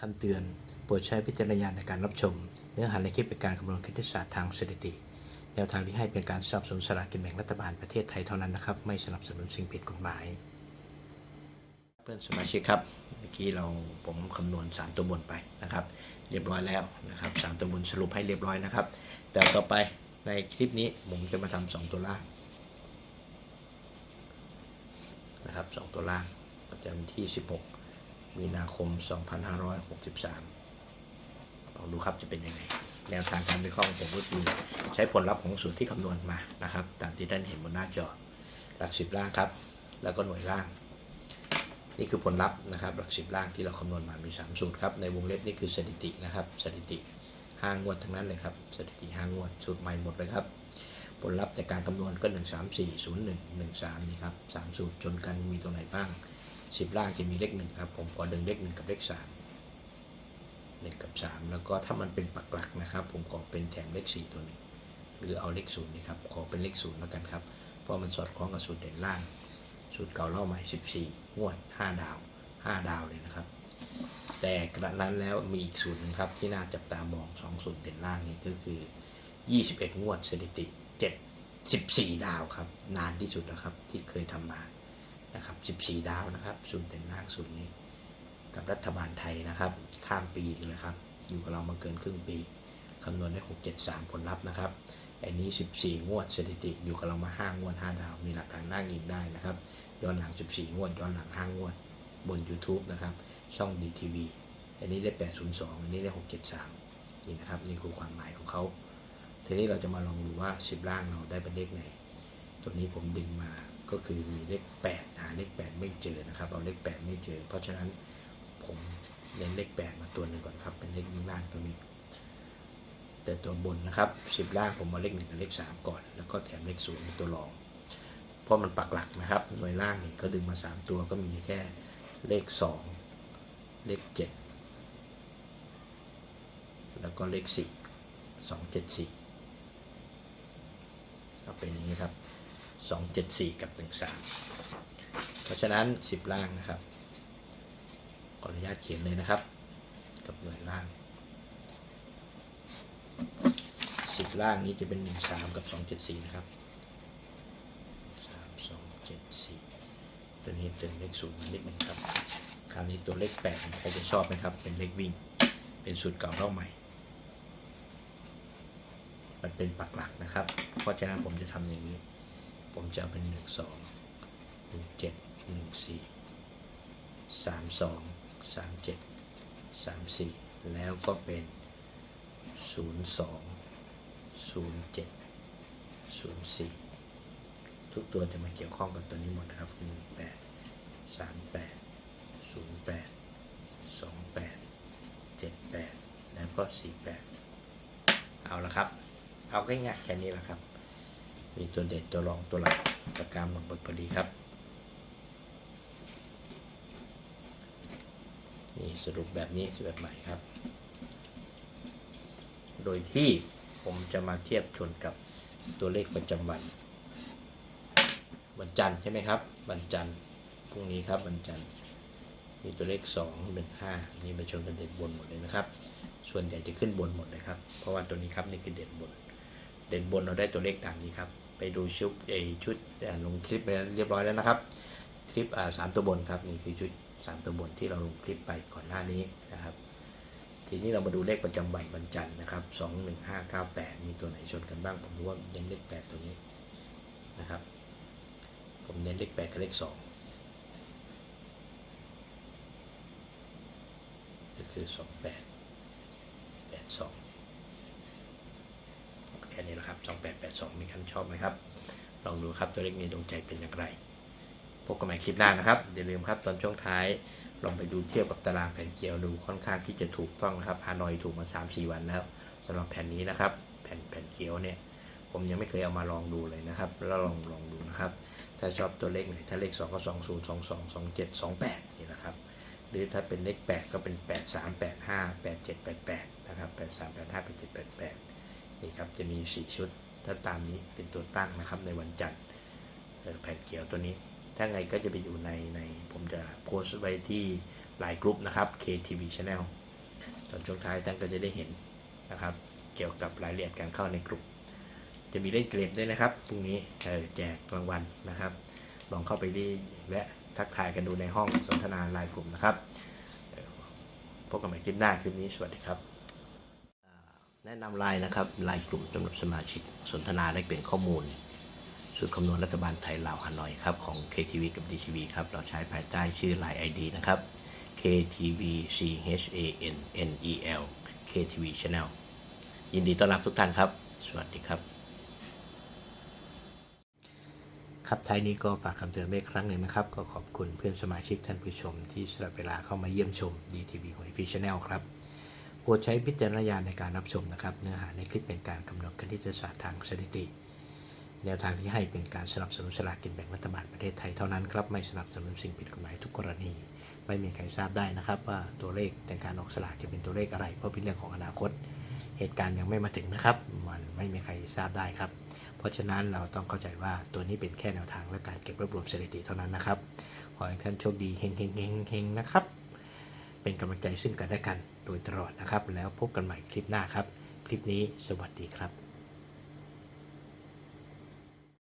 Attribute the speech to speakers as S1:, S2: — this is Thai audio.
S1: คำเตือน โปรดใช้วิจารณญาณในการรับชม เนื้อหาในคลิปเป็นการคำนวณคณิตศาสตร์ทางสถิติ แนวทางที่ให้เป็นการสนับสนุนสลากกินแบ่งรัฐบาลประเทศไทยเท่านั้นนะครับ ไม่สนับสนุนสิ่งผิดกฎหมาย เพื่อนสมาชิกครับ เมื่อกี้เราผมคำนวณ 3 ตัวบนไปนะครับ เรียบร้อยแล้วนะครับสามตัวบนสรุปให้เรียบร้อยนะครับ แต่ต่อไปในคลิปนี้ผมจะมาทำสองตัวล่างนะครับสองตัวล่างประจำที่ 16 มีนาคม 2563 ลองดูครับจะเป็นยังไง แนวทางการวิเคราะห์ผมก็คือใช้ผลลัพธ์ของสูตรที่คำนวณมานะครับ ตามที่ท่านเห็นบนหน้าจอ หลักสิบล่างครับ แล้วก็หน่วยล่าง นี่คือผลลัพธ์นะครับ หลักสิบล่างที่เราคำนวณมา มี 3 สูตรครับ ในวงเล็บนี่คือสถิตินะครับ สถิติห้างวดทั้งนั้นเลยครับ สถิติห้างวด สูตรใหม่หมดเลยครับ ผลลัพธ์จากการคำนวณก็ 1 3 4 0 1 1 3นี่ครับสามสูตรจนกันมีตรงไหนบ้าง 10ล่างจะมีเลข1ครับผมขอดึงเลข1กับเลข3 1กับ3แล้วก็ถ้ามันเป็นปักหลักนะครับ ผมขอเป็นแถมเลข4ตัวหนึ่งหรือเอาเลข0นี่ครับขอเป็นเลข0แล้วกันครับเพราะมันสอดคล้องกับสูตรเด่นล่าง สูตรเก่าเล่าใหม่14งวด5ดาว5ดาวเลยนะครับ แต่กระนั้นแล้วมีอีกสูตรหนึงครับที่น่าจับตามอง2สูตรเด่นล่างนี้ก็คือ21งวดสถิติ7 14ดาวครับ นานที่สุดนะครับที่เคยทำมา นะครับ14 ดาวนะครับสูตรเด่นล่างสูตรนี้กับรัฐบาลไทยนะครับ ข้ามปีเลยครับ อยู่กับเรามาเกินครึ่งปีคำนวณได้ 673 ผลลัพธ์นะครับอันนี้ 14 งวดสถิติอยู่กับเรามา5งวด 5 ดาว มีหลักฐานนั่งยิงได้นะครับ ย้อนหลัง 14 งวด ย้อนหลัง 5 งวด บน YouTube นะครับ ช่อง DTV อันนี้ได้ 802 อันนี้ได้ 673 นี่นะครับ นี่คือความหมายของเขา ทีนี้เราจะมาลองดูว่า 10 ล่างเราได้เป็นเลขไหน ตัวนี้ผมดึงมา ก็คือมีเลข 8 หาเลข 8 ไม่เจอนะครับ เอาเลข 8 ไม่เจอ เพราะฉะนั้นผมเน้นเลข 8 มาตัวหนึ่งก่อนครับ เป็นเลขวิ่งล่างตัวนี้ แต่ตัวบนนะครับ10ล่างผมมาเลข 1 กับเลข 3 ก่อน แล้วก็แถมเลข 0 เป็นตัวรอง เพราะมันปักหลักนะครับ หน่วยล่างนี่ก็ดึงมา 3 ตัวก็มีแค่เลข 2 เลข 7 แล้วก็เลข 4 2 7 4ก็เป็นอย่างนี้ครับ 2 7 4 กับ 1 3 เพราะฉะนั้น 10 ล่างนะครับขออนุญาตเขียนเลยนะครับ กับหน่วยล่าง 10 ล่างนี้จะเป็น 1 3 กับ 2 7 4 นะครับสามสองเจ็ดสี่ตัวนี้เป็นเลขศูนย์เลขหนึ่งครับ คราวนี้ตัวเลขแปดใครจะชอบไหมครับ เป็นเลขวิ่ง เป็นสูตรเก่าเล่าใหม่มันเป็นปักหลักนะครับ เพราะฉะนั้นผมจะทำอย่างนี้ ผมจะเอาเป็นหนึ่งสองหนึ่งเจ็ดหนึ่งสี่สามสองสามเจ็ดสามสี่แล้วก็เป็นศูนย์สองศูนย์เจ็ดศูนย์สี่ทุกตัวจะมาเกี่ยวข้องกับตัวนี้หมดนะครับคือหนึ่งแปดสามแปดศูนย์แปดสองแปดเจ็ดแปดแล้วก็สี่แปดเอาละครับ เอาง่ายๆแค่นี้แหละครับ มีตัวเด่นตัวรองตัวหลักประกาหมดบทพอดีครับนี่สรุปแบบนี้สรุปแบบใหม่ครับ โดยที่ผมจะมาเทียบชนกับตัวเลขประจำวันวันจันทร์ใช่ไหมครับวันจันทร์พรุ่งนี้ครับวันจันทร์มีตัวเลข 2 1 5 นี่มาชนกันเด่นบนหมดเลยนะครับ ส่วนใหญ่จะขึ้นบนหมดเลยครับ เพราะว่าตัวนี้ครับนี่คือเด่นบน เด่นบนเราได้ตัวเลขตามนี้ครับ ไปดูชุดไอชุดลงคลิปไปเรียบร้อยแล้วนะครับ คลิปสามตัวบนครับนี่คือชุดสามตัวบนที่เราลงคลิปไปก่อนหน้านี้นะครับ ทีนี้เรามาดูเลขประจำวันวันจันทร์นะครับสองหนึ่งห้าเก้าแปดมีตัวไหนชนกันบ้าง ผมรู้ว่าเน้นเลขแปดตัวนี้นะครับ ผมเน้นเลขแปดกับเลขสองก็คือสองแปดแปดสอง ค่นี้แหละครับสองแปดแปดสองมีคันชอบไหมครับ ลองดูครับตัวเลขนี้ดวงใจเป็นอย่างไร พบกันใหม่คลิปหน้านะครับ อย่าลืมครับตอนช่วงท้าย ลองไปดูเทียบกับตารางแผ่นเกียวดูค่อนข้างที่จะถูกต้องนะครับฮานอยถูกมา 3-4 วันแล้วสำหรับแผ่นนี้นะครับ แผ่นแผ่นเกียวเนี่ยผมยังไม่เคยเอามาลองดูเลยนะครับ แล้วลองลองดูนะครับ ถ้าชอบตัวเลขไหนถ้าเลข 2 ก็ 2 0 2 2 2 7 2 8 นี่นะครับ หรือถ้าเป็นเลข 8 ก็เป็น 8 3 8 5 8 7 8 8 นะครับ 8 3 8 5 8 7 8 8 นี่ครับจะมี 4 ชุด ถ้าตามนี้เป็นตัวตั้งนะครับในวันจันทร์แผ่นเขียวตัวนี้ ถ้าไงก็จะไปอยู่ในในผมจะโพสต์ไว้ที่ไลน์กลุ่มนะครับ KTV Channel ตอนช่วงท้ายท่านก็จะได้เห็นนะครับ เกี่ยวกับรายละเอียดการเข้าในกลุ่มจะมีเล่นเกมด้วยนะครับพรุ่งนี้เออแจกรางวัลนะครับ ลองเข้าไปดีและทักทายกันดูในห้องสนทนาไลน์กลุ่มนะครับพบกันใหม่คลิปหน้าคลิปนี้สวัสดีครับ แนะนำไลน์นะครับไลน์กลุ่มสำหรับสมาชิกสนทนาได้เป็นข้อมูลสูตรคำนวณรัฐบาลไทยลาวฮานอยครับของ KTV กับ DTV ครับเราใช้ภายใต้ชื่อ Line ID นะครับ KTV C H A N N E L KTV Channel ยินดีต้อนรับทุกท่านครับ สวัสดีครับครับท้ายนี้ก็ฝากคำเตือนไว้ครั้งหนึ่งนะครับ ก็ขอบคุณเพื่อนสมาชิกท่านผู้ชมที่สละเวลาเข้ามาเยี่ยมชม DTV ของ f ี Channel ครับ รดใช้พิจารณญาณในการรับชมนะครับ เนื้อหาในคลิปเป็นการกำหนดคณิตศาสตร์ทางสถิติ แนวทางที่ให้เป็นการสนับสนุนสลากกินแบ่งรัฐบาลประเทศไทยเท่านั้นครับ ไม่สนับสนุนสิ่งผิดกฎหมายทุกกรณี ไม่มีใครทราบได้นะครับว่าตัวเลขในการออกสลากจะเป็นตัวเลขอะไร เพราะเป็นเรื่องของอนาคต เหตุการณ์ยังไม่มาถึงนะครับ มันไม่มีใครทราบได้ครับ เพราะฉะนั้นเราต้องเข้าใจว่าตัวนี้เป็นแค่แนวทางและการเก็บรวบรวมสถิติเท่านั้นนะครับ ขอให้ท่านโชคดีเฮงเฮงเฮงเฮงนะครับ เป็นกำลังใจซึ่งกันและกัน โดยตลอดนะครับ แล้วพบกันใหม่คลิปหน้าครับ คลิปนี้สวัสดีครับ